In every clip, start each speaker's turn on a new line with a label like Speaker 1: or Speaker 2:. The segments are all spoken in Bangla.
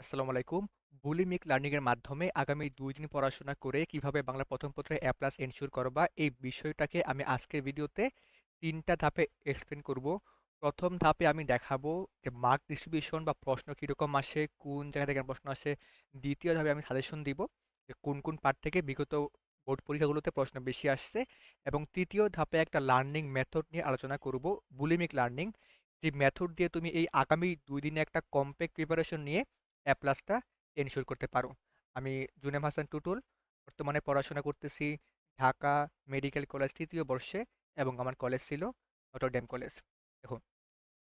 Speaker 1: আসসালামু আলাইকুম। বুলিমিক লার্নিং এর মাধ্যমে আগামী দুই দিন পড়াশোনা করে কীভাবে বাংলা প্রথম পত্রে এ প্লাস এনশিওর করবা এই বিষয়টাকে আমি আজকের ভিডিওতে তিনটা ধাপে এক্সপ্লেন করব। প্রথম ধাপে আমি দেখাবো যে মার্ক ডিস্ট্রিবিউশন বা প্রশ্ন কীরকম আসে, কোন জায়গা থেকে প্রশ্ন আসে। দ্বিতীয় ধাপে আমি সাজেশন দিব যে কোন, কোন পার্ট থেকে বিগত বোর্ড পরীক্ষাগুলোতে প্রশ্ন বেশি আসছে এবং তৃতীয় ধাপে একটা লার্নিং মেথড নিয়ে আলোচনা করব। বুলিমিক লার্নিং যে মেথড দিয়ে তুমি এই আগামী দুই দিনে একটা কমপ্যাক্ট প্রিপারেশন নিয়ে এ প্লাসটা এনশিওর করতে পারো। আমি জুনেম হাসান টুটুল, বর্তমানে পড়াশোনা করতেছি ঢাকা মেডিকেল কলেজ তৃতীয় বর্ষে এবং আমার কলেজ ছিল নটরডেম কলেজ। দেখুন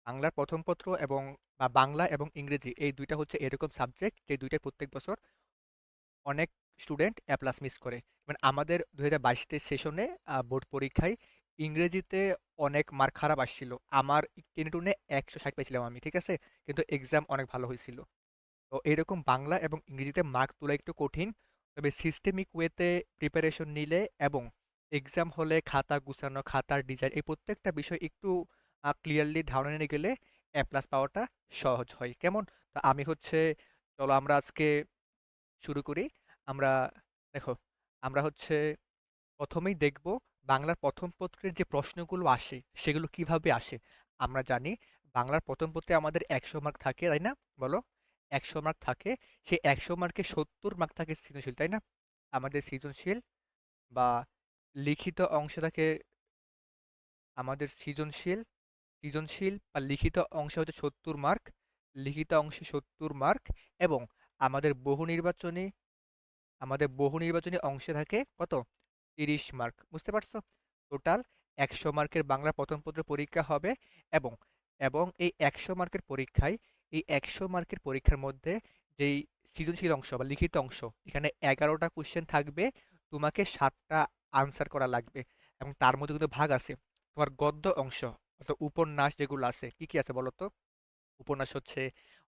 Speaker 1: বাংলার প্রথম পত্র এবং বা বাংলা এবং ইংরেজি এই দুইটা হচ্ছে এরকম সাবজেক্ট যে দুইটা প্রত্যেক বছর অনেক স্টুডেন্ট এ প্লাস মিস করে। মানে আমাদের দু হাজার বাইশ সেশনে বোর্ড পরীক্ষায় ইংরেজিতে অনেক মার্ক খারাপ আসছিল। আমার টেনে টুনে একশো ষাট পেয়েছিলাম আমি, ঠিক আছে? কিন্তু এক্সাম অনেক ভালো হয়েছিল তো এরকম বাংলা এবং ইংরেজিতে মার্ক তোলা একটু কঠিন। তবে সিস্টেমিক ওয়েতে প্রিপারেশন নিলে এবং এক্সাম হলে খাতা গুছানো, খাতার ডিজাইন এই প্রত্যেকটা বিষয় একটু ক্লিয়ারলি ধারণা নিয়ে গেলে এ প্লাস পাওয়াটা সহজ হয়। কেমন? তো আমি হচ্ছে, চলো আমরা আজকে শুরু করি। আমরা, দেখো, আমরা হচ্ছে প্রথমেই দেখব বাংলার প্রথম পত্রের যে প্রশ্নগুলো আসে, সেগুলো কীভাবে আসে। আমরা জানি বাংলার প্রথম পত্রে আমাদের একশো মার্ক থাকে, তাই না? বলো। একশো মার্ক থাকে সেই একশো মার্কে সত্তর মার্ক থাকে সৃজনশীল, তাই না? আমাদের সৃজনশীল বা লিখিত অংশ থাকে আমাদের সৃজনশীল সৃজনশীল বা লিখিত অংশ হচ্ছে সত্তর মার্ক লিখিত অংশে সত্তর মার্ক এবং আমাদের বহু নির্বাচনী, আমাদের বহু নির্বাচনী অংশে থাকে কত? তিরিশ মার্ক বুঝতে পারছ? টোটাল একশো মার্কের বাংলা প্রথম পত্র পরীক্ষা হবে এবং এবং এই একশো মার্কের পরীক্ষায় এই একশো মার্কের পরীক্ষার মধ্যে যেই সৃজনশীল অংশ বা লিখিত অংশ, এখানে এগারোটা কোশ্চেন থাকবে, তোমাকে সাতটা আনসার করা লাগবে এবং তার মধ্যে কিন্তু ভাগ আছে। তোমার গদ্য অংশ অর্থাৎ উপন্যাস যেগুলো আছে, কি কি আছে বলো তো উপন্যাস হচ্ছে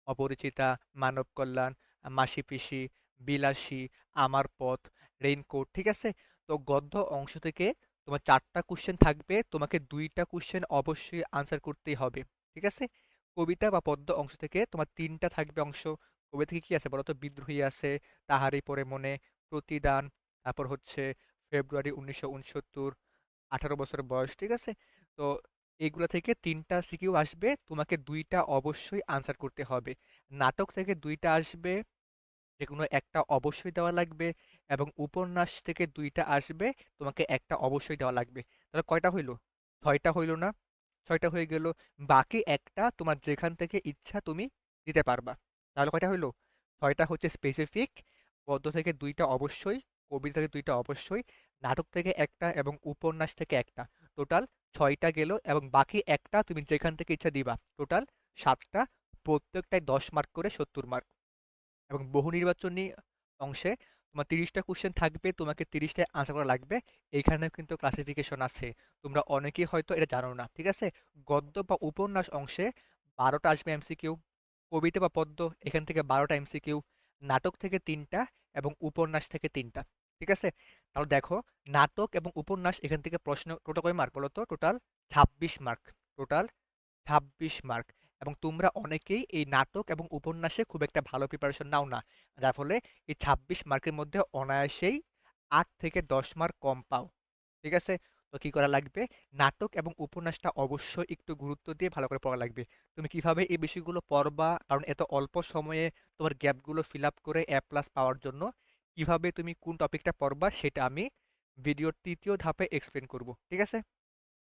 Speaker 1: অপরিচিতা, মানব কল্যাণ, মাসি পিসি, বিলাসী, আমার পথ, রেইনকোট, ঠিক আছে? তো গদ্য অংশ থেকে তোমার চারটা কোশ্চেন থাকবে, তোমাকে দুইটা কোশ্চেন অবশ্যই আনসার করতেই হবে, ঠিক আছে? কবিতা বা পদ্য অংশ থেকে তোমার তিনটা থাকবে অংশ। কবিতা থেকে কি আছে বলো তো বিদ্রোহী আছে, তাহারই পরে মনে প্রতিদান, তারপর হচ্ছে ফেব্রুয়ারি উনিশশো উনসত্তর, আঠারো বছর বয়স, ঠিক আছে? তো এইগুলো থেকে তিনটা সিকিউ আসবে, তোমাকে দুইটা অবশ্যই আনসার করতে হবে। নাটক থেকে দুইটা আসবে যে কোনো একটা অবশ্যই দেওয়া লাগবে এবং উপন্যাস থেকে দুইটা আসবে, তোমাকে একটা অবশ্যই দেওয়া লাগবে। তাহলে কয়টা হইল? ছয়টা হইল না? ছয়টা হয়ে গেল। বাকি একটা তোমার যেখান থেকে ইচ্ছা তুমি দিতে পারবা। তাহলে কয়টা হইল? ছয়টা হচ্ছে স্পেসিফিক গদ্য থেকে দুইটা অবশ্যই কবিতা থেকে দুইটা অবশ্যই, নাটক থেকে একটা এবং উপন্যাস থেকে একটা। টোটাল ছয়টা গেল এবং বাকি একটা তুমি যেখান থেকে ইচ্ছা দিবা। টোটাল সাতটা, প্রত্যেকটায় দশ মার্ক করে সত্তর মার্ক এবং বহু নির্বাচনী অংশে তোমার তিরিশটা কোশ্চেন থাকবে, তোমাকে তিরিশটায় আনসার করা লাগবে। এইখানেও কিন্তু ক্লাসিফিকেশন আছে। তোমরা অনেকেই হয়তো এটা জানো না, ঠিক আছে? গদ্য বা উপন্যাস অংশে বারোটা আসবে এমসিকিউ কবিতা বা পদ্য, এখান থেকে বারোটা এমসিকিউ নাটক থেকে তিনটা এবং উপন্যাস থেকে তিনটা, ঠিক আছে? তাহলে দেখো, নাটক এবং উপন্যাস এখান থেকে প্রশ্ন টোটাল কয় মার্ক বলো তো টোটাল ছাব্বিশ মার্ক টোটাল ছাব্বিশ মার্ক এবং তোমরা অনেকেই এই নাটক এবং উপন্যাসে খুব একটা ভালো প্রিপারেশন নাও না। যার ফলে এই ছাব্বিশ মার্কের মধ্যে অনায়াসেই আট থেকে দশ মার্ক কম পাও। ঠিক আছে? তো কী করা লাগবে? নাটক এবং উপন্যাসটা অবশ্যই একটু গুরুত্ব দিয়ে ভালো করে পড়া লাগবে। তুমি কীভাবে এই বিষয়গুলো পড়বা? কারণ এত অল্প সময়ে তোমার গ্যাপগুলো ফিল আপ করে এ প্লাস পাওয়ার জন্য কীভাবে তুমি কোন টপিকটা পড়বা সেটা আমি ভিডিওর তৃতীয় ধাপে এক্সপ্লেন করব। ঠিক আছে?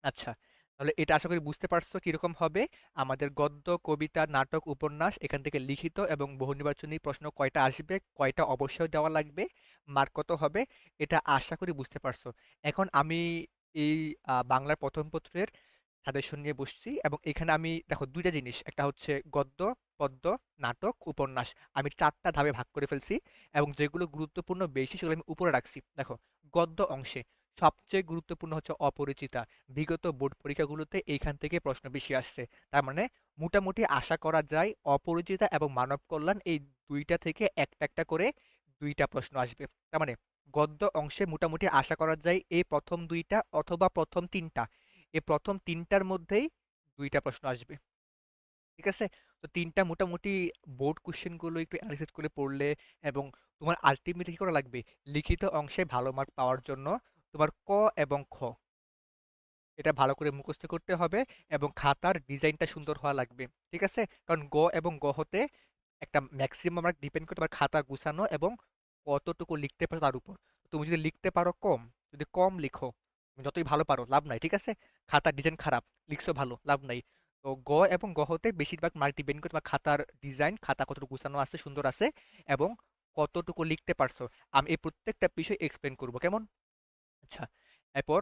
Speaker 1: আচ্ছা। তাহলে এটা আশা করি বুঝতে পারছ কীরকম হবে। আমাদের গদ্য, কবিতা, নাটক, উপন্যাস এখান থেকে লিখিত এবং বহু নির্বাচনী প্রশ্ন কয়টা আসবে, কয়টা অবশ্যই দেওয়া লাগবে মার্ক কত হবে, এটা আশা করি বুঝতে পারছ। এখন আমি এই বাংলার প্রথম পত্রের সাজেশন নিয়ে বসছি এবং এখানে আমি, দেখো দুইটা জিনিস, একটা হচ্ছে গদ্য, পদ্য, নাটক, উপন্যাস। আমি চারটা ধাপে ভাগ করে ফেলছি এবং যেগুলো গুরুত্বপূর্ণ বেশি সেগুলো আমি উপরে রাখছি। দেখো, গদ্য অংশে সবচেয়ে গুরুত্বপূর্ণ হচ্ছে অপরিচিতা। বিগত বোর্ড পরীক্ষাগুলোতে এইখান থেকে প্রশ্ন বেশি আসছে। তার মানে মোটামুটি আশা করা যায় অপরিচিতা এবং মানব কল্যাণ এই দুইটা থেকে একটা একটা করে দুইটা প্রশ্ন আসবে। তার মানে গদ্য অংশে মোটামুটি আশা করা যায় এই প্রথম দুইটা অথবা প্রথম তিনটা। এই প্রথম তিনটার মধ্যেই দুইটা প্রশ্ন আসবে। ঠিক আছে? তো তিনটা মোটামুটি বোর্ড কোশ্চেনগুলো একটু অ্যানালিসিস করে পড়লে এবং তোমার আলটিমেটলি কি করা লাগবে? লিখিত অংশে ভালো মার্ক পাওয়ার জন্য তোমার ক এবং খ। এটা ভালো করে মুখস্থ করতে হবে এবং খাতার ডিজাইনটা সুন্দর হওয়া লাগবে, ঠিক আছে? কারণ গ এবং গ হতে একটা ম্যাক্সিমাম আমরা ডিপেন্ড করে তোমার খাতা গুছানো এবং কতটুকু লিখতে পারো তার উপর। তুমি যদি লিখতে পারো কম, যদি কম লিখো, তুমি যতই ভালো পারো, লাভ নাই, ঠিক আছে? খাতার ডিজাইন খারাপ, লিখছো ভালো, লাভ নাই। তো গ এবং গ হতে বেশিরভাগ মার্ক ডিপেন্ড করে তোমার খাতার ডিজাইন, খাতা কতটুকু গুছানো আছে, সুন্দর আছে এবং কতটুকু লিখতে পারছ। আমি এই প্রত্যেকটা বিষয় এক্সপ্লেন করব, কেমন? আচ্ছা এরপর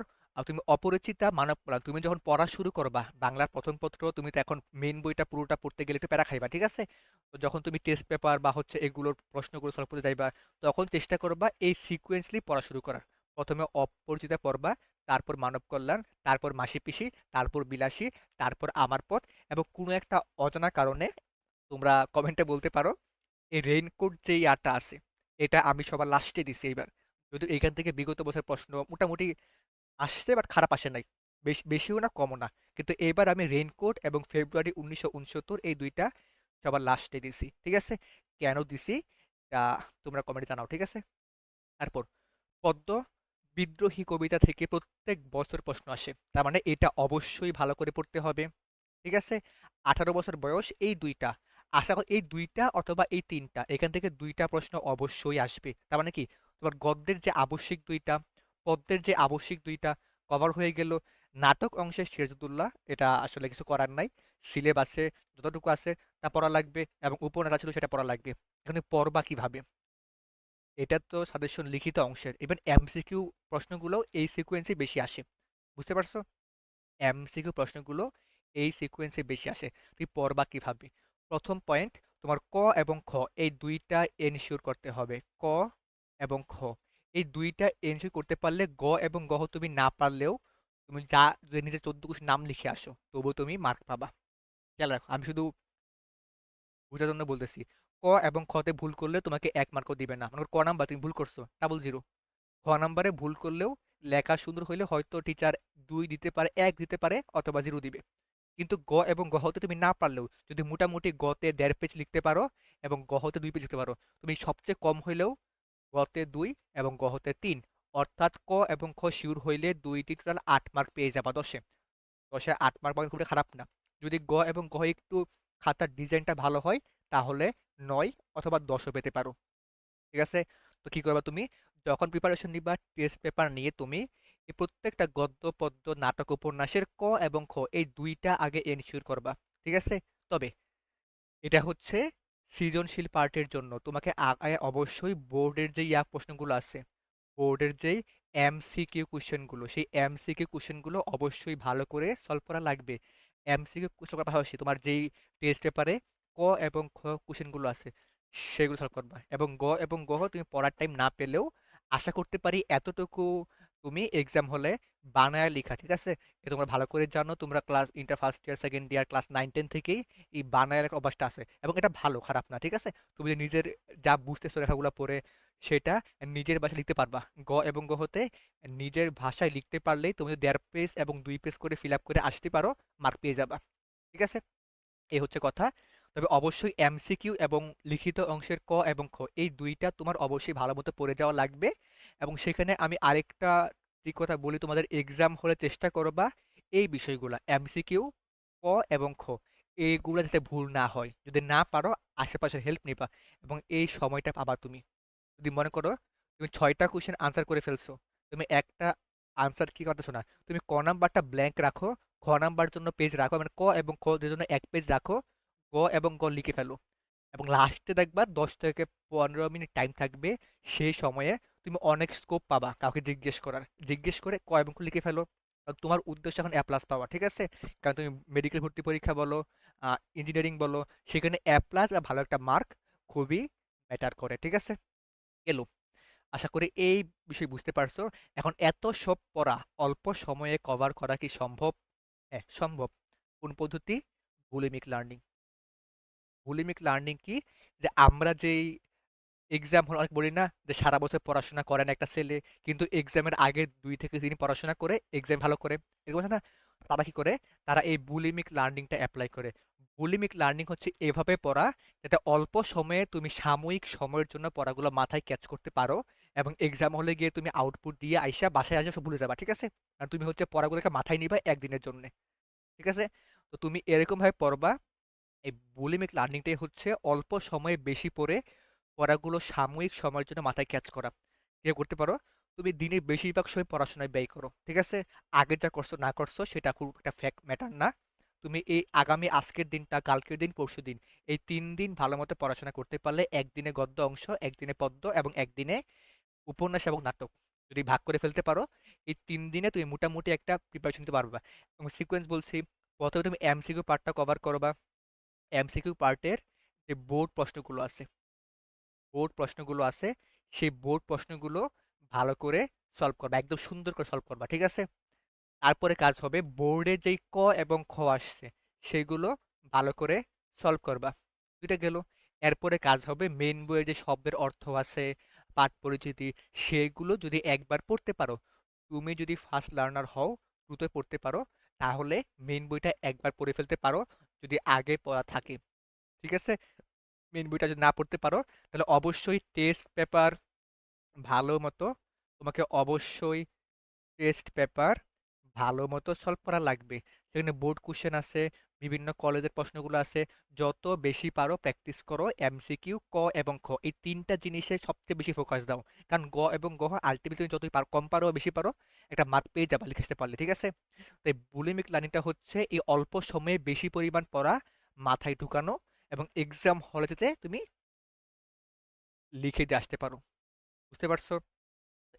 Speaker 1: তুমি অপরিচিতা মানব কল্যাণ তুমি যখন পড়া শুরু করবা বাংলার প্রথম পত্র, তুমি তো এখন মেইন বইটা পুরোটা পড়তে গেলে একটু প্যারা খাইবা, ঠিক আছে? তো যখন তুমি টেস্ট পেপার বা হচ্ছে এগুলোর প্রশ্নগুলো সলভ করতে যাইবা, তখন চেষ্টা করবা এই সিকুয়েন্সলি পড়া শুরু করার। প্রথমে অপরিচিতা পড়বা, তারপর মানব কল্যাণ, তারপর মাসি পিসি, তারপর বিলাসী, তারপর আমার পথ এবং কোনো একটা অজানা কারণে তোমরা কমেন্টে বলতে পারো, এই রেইনকোট যে ইয়াটা আছে, এটা আমি সবার লাস্টে দিছি এইবার। যদি এখান থেকে বিগত বছর প্রশ্ন মোটামুটি আসছে বাট খারাপ আসে নাই। বেশ, বেশিও না, কমও না। কিন্তু এবার আমি রেইনকোট এবং ফেব্রুয়ারি উনিশশো উনসত্তর এই দুইটা সবার লাস্টে দিছি, ঠিক আছে? কেন দিছি? তা তোমরা কমেন্টে জানাও, ঠিক আছে? তারপর, পদ্ম বিদ্রোহী কবিতা থেকে প্রত্যেক বছর প্রশ্ন আসে। তার মানে এটা অবশ্যই ভালো করে পড়তে হবে, ঠিক আছে? আঠারো বছর বয়স, এই দুইটা। আশা করি, এই দুইটা অথবা এই তিনটা, এখান থেকে দুইটা প্রশ্ন অবশ্যই আসবে। তার মানে কি? তোমার গদ্যের যে আবশ্যিক দুইটা, পদ্যের যে আবশ্যিক দুইটা কভার হয়ে গেল। নাটক অংশে সিরাজুদ্দৌলা, এটা আসলে কিছু করার নাই। সিলেবাসে যতটুকু আছে তা পড়া লাগবে এবং উপন্যাস ছিল সেটা পড়া লাগবে। এখানে পড়বা কীভাবে? এটা তো সাজেশন লিখিত অংশের। ইভেন এমসিকিউ প্রশ্নগুলো এই সিকোয়েন্সে বেশি আসে। বুঝতে পারছ? এমসিকিউ প্রশ্নগুলো এই সিকোয়েন্সে বেশি আসে। তুই পড়বা কীভাবে? প্রথম পয়েন্ট তোমার ক এবং খ, এই দুইটা এনশিওর করতে হবে। ক এবং খ। এই দুইটা এনশিওর করতে পারলে গ এবং গহ তুমি না পারলেও তুমি যা যদি নিজের চোদ্দ কোটি নাম লিখে আসো, তবুও তুমি মার্ক পাবা। খেয়াল রাখো, আমি শুধু বোঝার জন্য বলতেছি, ক এবং খতে ভুল করলে তোমাকে এক মার্কও দিবে না। মনে ক নাম্বার তুমি ভুল করছ ডাবল জিরো খ নাম্বারে ভুল করলেও লেখা সুন্দর হইলে হয়তো টিচার দুই দিতে পারে, এক দিতে পারে অথবা জিরো দিবে। কিন্তু গ এবং গ হতে তুমি না পারলেও যদি মোটামুটি গতে দেড় পেজ লিখতে পারো এবং গ হতে দুই পেজ লিখতে পারো, তুমি সবচেয়ে কম হইলেও গতে দুই এবং গ হতে তিন। অর্থাৎ ক এবং খ শিওর হইলে দুইটি টোটাল আট মার্ক পেয়ে যাবা দশে। দশে আট মার্ক পাওয়া খুব খারাপ না। যদি গ এবং গ একটু খাতার ডিজাইনটা ভালো হয়, তাহলে নয় অথবা দশও পেতে পারো। ঠিক আছে? তো কি করবা তুমি? যখন প্রিপারেশন নিবা টেস্ট পেপার নিয়ে তুমি এই প্রত্যেকটা গদ্য, পদ্য, নাটক, উপন্যাসের ক এবং খ এই দুইটা আগে এনশিওর করবা। ঠিক আছে? তবে এটা হচ্ছে সৃজনশীল পার্টের জন্য। তোমাকে আগে অবশ্যই বোর্ডের যে ইয়া প্রশ্নগুলো আছে, বোর্ডের যেই এমসিকিউ কোশ্চেনগুলো, সেই এমসিকিউ কোশ্চেনগুলো অবশ্যই ভালো করে সলভ করা লাগবে। এমসিকিউ কোশ্চেন করার পাশাপাশি তোমার যেই টেস্ট পেপারে ক এবং খ কোশ্চেনগুলো আছে, সেগুলো সলভ করবা। এবং গ এবং গ তুমি পড়ার টাইম না পেলেও আশা করতে পারি এতটুকু তুমি এক্সাম হলে বানায় লেখা, ঠিক আছে? এ তোমরা ভালো করে জানো, তোমরা class inter first year second year class nine ten থেকেই এই বানায় লেখার অভ্যাসটা আছে। এবং এটা ভালো, খারাপ না, ঠিক আছে? তুমি যে নিজের যা বুঝতেছো লেখাগুলো পড়ে, সেটা নিজের ভাষায় লিখতে পারবা। গ এবং গ হতে নিজের ভাষায় লিখতে পারলেই তুমি দেড় পেজ এবং দুই পেজ করে ফিল আপ করে আসতে পারো মার্ক পেয়ে যাবা। ঠিক আছে? এই হচ্ছে কথা। তবে অবশ্যই এমসিকিউ এবং লিখিত অংশের ক এবং খ, এই দুইটা তোমার অবশ্যই ভালো মতো পড়ে যাওয়া লাগবে। এবং সেখানে আমি আরেকটা ঠিক কথা বলি, তোমাদের এক্সাম হলে চেষ্টা করবা এই বিষয়গুলো, এমসিকিউ, ক এবং খ এইগুলো যাতে ভুল না হয়। যদি না পারো, আশেপাশের হেল্প নিবা এবং এই সময়টা পাবা তুমি। যদি মনে করো তুমি ছয়টা কোশ্চেন আনসার করে ফেলছো, তুমি একটা আনসার কি করতেছো না তুমি ক নাম্বারটা ব্ল্যাঙ্ক রাখো, খ নাম্বার জন্য পেজ রাখো মানে ক এবং খ জন্য এক পেজ রাখো গ এবং গ লিখে ফেলো। এবং লাস্টে দেখবা দশ থেকে পনেরো মিনিট টাইম থাকবে সেই সময়ে তুমি অনেক স্কোপ পাবা কাউকে জিজ্ঞেস করার। জিজ্ঞেস করে ক এবং লিখে ফেলো। তোমার উদ্দেশ্য এখন এ প্লাস পাওয়া, ঠিক আছে? কারণ তুমি মেডিকেল ভর্তি পরীক্ষা বলো ইঞ্জিনিয়ারিং বলো, সেখানে এ প্লাস বা ভালো একটা মার্ক খুবই ম্যাটার করে, ঠিক আছে? এলো। আশা করি এই বিষয় বুঝতে পারছ। এখন এত সব পড়া অল্প সময়ে কভার করা কি সম্ভব? হ্যাঁ সম্ভব। কোন পদ্ধতি? বুলিমিক লার্নিং বুলিমিক লার্নিং কি? যে আমরা যেই এক্সাম হল, অনেক বলি না যে সারা বছর পড়াশোনা করে না একটা ছেলে, কিন্তু এক্সামের আগে দুই থেকে তিন পড়াশোনা করে এক্সাম ভালো করে, এরকম না? তারা কি করে? তারা এই বুলিমিক লার্নিংটা অ্যাপ্লাই করে। বুলিমিক লার্নিং হচ্ছে এভাবে পড়া যাতে অল্প সময়ে তুমি সাময়িক সময়ের জন্য পড়াগুলো মাথায় ক্যাচ করতে পারো এবং এক্সাম হলে গিয়ে তুমি আউটপুট দিয়ে আইসা বাসায় আসা সব ভুলে যাবা, ঠিক আছে? আর তুমি হচ্ছে পড়াগুলোকে মাথায় নিবা একদিনের জন্য, ঠিক আছে? তো তুমি এরকমভাবে পড়বা এই বুলিমিক লার্নিংটাই হচ্ছে অল্প সময়ে বেশি পড়ে পড়াগুলো সাময়িক সময়ের জন্য মাথায় ক্যাচ করা। ইয়ে করতে পারো? তুমি দিনে বেশিরভাগ সময় পড়াশোনায় ব্যয় করো, ঠিক আছে? আগে যা করছ, না করছ, সেটা খুব একটা ফ্যাক্ট ম্যাটার না। তুমি এই আগামী আজকের দিনটা, কালকের দিন, পরশু দিন, এই তিন দিন ভালো মতো পড়াশোনা করতে পারলে একদিনে গদ্য অংশ, একদিনে পদ্য এবং একদিনে উপন্যাস এবং নাটক যদি ভাগ করে ফেলতে পারো, এই তিন দিনে তুমি মোটামুটি একটা প্রিপারেশন নিতে পারবা। এবং সিকোয়েন্স বলছি, প্রথমে তুমি এমসিকিউ পার্টটা কভার করবা। এমসিকিউ পার্টের যে বোর্ড প্রশ্নগুলো আছে, বোর্ড প্রশ্নগুলো আছে, সেই বোর্ড প্রশ্নগুলো ভালো করে সলভ করবা, একদম সুন্দর করে সলভ করবা, ঠিক আছে? তারপরে কাজ হবে বোর্ডে যেই ক এবং খ আসছে, সেগুলো ভালো করে সলভ করবা, দুইটা গেল। এরপরে কাজ হবে মেন বইয়ের যে শব্দের অর্থ আছে, পাঠ পরিচিতি, সেগুলো যদি একবার পড়তে পারো, তুমি যদি ফার্স্ট লার্নার হও, দ্রুত পড়তে পারো, তাহলে মেন বইটা একবার পড়ে ফেলতে পারো যদি আগে পড়া থাকে, ঠিক আছে? মেন বইটা যদি না পড়তে পারো, তাহলে অবশ্যই টেস্ট পেপার ভালো মতো তোমাকে অবশ্যই টেস্ট পেপার ভালো মতো সলভ করা লাগবে। সেখানে বোর্ড কোশ্চেন আছে, বিভিন্ন কলেজের প্রশ্নগুলো আছে। যত বেশি পারো প্র্যাকটিস করো এমসিকিউ ক এবং খ এই তিনটা জিনিসে সবচেয়ে বেশি ফোকাস দাও। কারণ গ এবং গ আলটিমেটলি যতই পারো, কম পারো, বেশি পারো, একটা মার্ক পেয়ে যাবা লিখে পারলে, ঠিক আছে? তো এই বুলিমিক লার্নিংটা হচ্ছে এই অল্প সময়ে বেশি পরিমাণ পড়া, মাথায় ঢুকানো এবং এক্সাম হলে যেতে তুমি লিখে দিয়ে আসতে পারো। বুঝতে পারছ?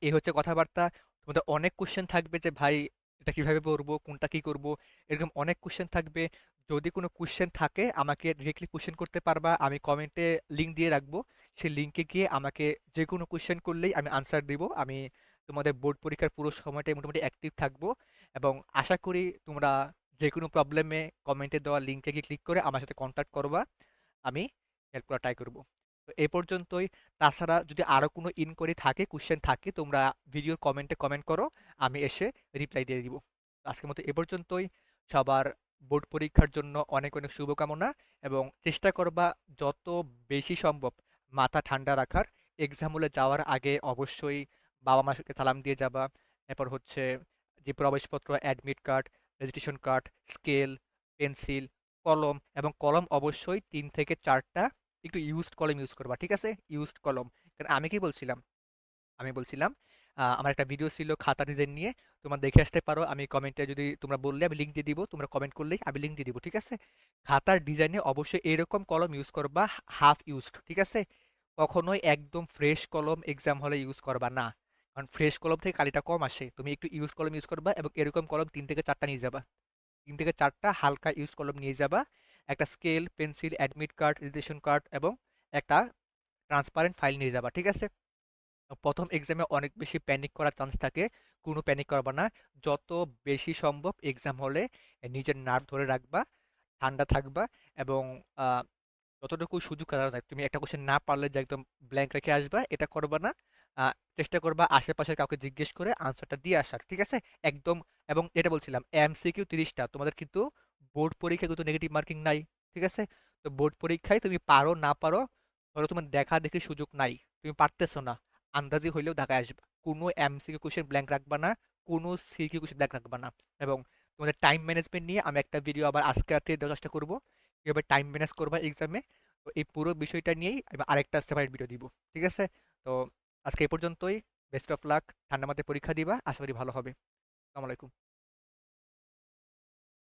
Speaker 1: এই হচ্ছে কথাবার্তা। তোমাদের অনেক কোশ্চেন থাকবে যে, ভাই এটা কীভাবে পড়ব কোনটা কি করব, এরকম অনেক কোশ্চেন থাকবে। যদি কোনো কোশ্চেন থাকে, আমাকে ডিরেক্টলি কোশ্চেন করতে পারবা। আমি কমেন্টে লিঙ্ক দিয়ে রাখব। সেই লিঙ্কে গিয়ে আমাকে যে কোনো কোশ্চেন করলেই আমি আনসার দিব। আমি তোমাদের বোর্ড পরীক্ষার পুরো সময়টাই মোটামুটি অ্যাক্টিভ থাকব। এবং আশা করি তোমরা যে কোনো প্রবলেমে কমেন্টে দেওয়া লিঙ্কে গিয়ে ক্লিক করে আমার সাথে কন্ট্যাক্ট করবা। আমি হেল্প করা ট্রাই করব। এ পর্যন্তই। তাছাড়া যদি আরও কোনো ইনকোয়ারি থাকে কোশ্চেন থাকে, তোমরা ভিডিওর কমেন্টে কমেন্ট করো, আমি এসে রিপ্লাই দিয়ে দিব। আজকের মতো এ পর্যন্তই। সবার বোর্ড পরীক্ষার জন্য অনেক অনেক শুভকামনা এবং চেষ্টা করবা যত বেশি সম্ভব মাথা ঠান্ডা রাখার। এক্সাম হলে যাওয়ার আগে অবশ্যই বাবা মাকে সালাম দিয়ে যাবা। এরপর হচ্ছে যে প্রবেশপত্র admit card registration card scale pencil কলম এবং কলম অবশ্যই তিন থেকে চারটা একটু ইউজড কলম ইউজ করবা, ঠিক আছে? ইউজড কলম কারণ আমি কি বলছিলাম? আমি বলছিলাম আমার একটা ভিডিও ছিল খাতা ডিজাইন নিয়ে, তোমরা দেখে আসতে পারো। আমি কমেন্টে যদি তোমরা বললে আমি লিঙ্ক দিয়ে দিব, তোমরা কমেন্ট করলেই আমি লিঙ্ক দিয়ে দিব, ঠিক আছে? খাতার ডিজাইনে অবশ্যই এরকম কলম ইউজ করবা হাফ ইউজড ঠিক আছে? কখনোই একদম ফ্রেশ কলম এক্সাম হলে ইউজ করবা না। কারণ ফ্রেশ কলম থেকে কালিটা কম আসে। তুমি একটু ইউজ কলম ইউজ করবা এবং এরকম কলম তিন থেকে চারটা নিয়ে যাবা। তিন থেকে চারটা হালকা ইউজ কলম নিয়ে যাবা। একটা scale pencil admit card registration card এবং একটা ট্রান্সপারেন্ট ফাইল নিয়ে যাবা, ঠিক আছে? প্রথম এক্সামে অনেক বেশি প্যানিক করার চান্স থাকে, কোনো প্যানিক করবা না। যত বেশি সম্ভব এক্সাম হলে নিজের নার্ভ ধরে রাখবা, ঠান্ডা থাকবা এবং যতটুকু সুযোগ করা যায় তুমি একটা কোশ্চেন না পারলে যে একদম ব্ল্যাঙ্ক রেখে আসবা, এটা করবা না। চেষ্টা করবা আশেপাশের কাউকে জিজ্ঞেস করে আনসারটা দিয়ে আসার, ঠিক আছে? একদম, এবং এটা বলছিলাম এমসিকিউ তিরিশটা, তোমাদের কিন্তু বোর্ড পরীক্ষায় কিন্তু নেগেটিভ মার্কিং নাই, ঠিক আছে? তো বোর্ড পরীক্ষায় তুমি পারো, না পারো, ধরো তোমার দেখা দেখি সুযোগ নাই, তুমি পারতেছো না, আন্দাজি হইলেও ঢাকায় আসবা। কোনো এমসিকিউ কোশ্চেন ব্ল্যাঙ্ক রাখবা না, কোনো সিকিউ কোশ্চেন ব্ল্যাঙ্ক রাখবা না এবং তোমাদের টাইম ম্যানেজমেন্ট নিয়ে আমি একটা ভিডিও আবার আজকে রাত্রে চেষ্টা করব, কীভাবে টাইম ম্যানেজ করবা এক্সামে তো এই পুরো বিষয়টা নিয়েই আমি আরেকটা সেপারেট ভিডিও দিব, ঠিক আছে? তো আজকে এই পর্যন্তই বেস্ট অফ লাক ঠান্ডা মাথায় পরীক্ষা দিবা, আশা করি ভালো হবে। আসসালামু আলাইকুম।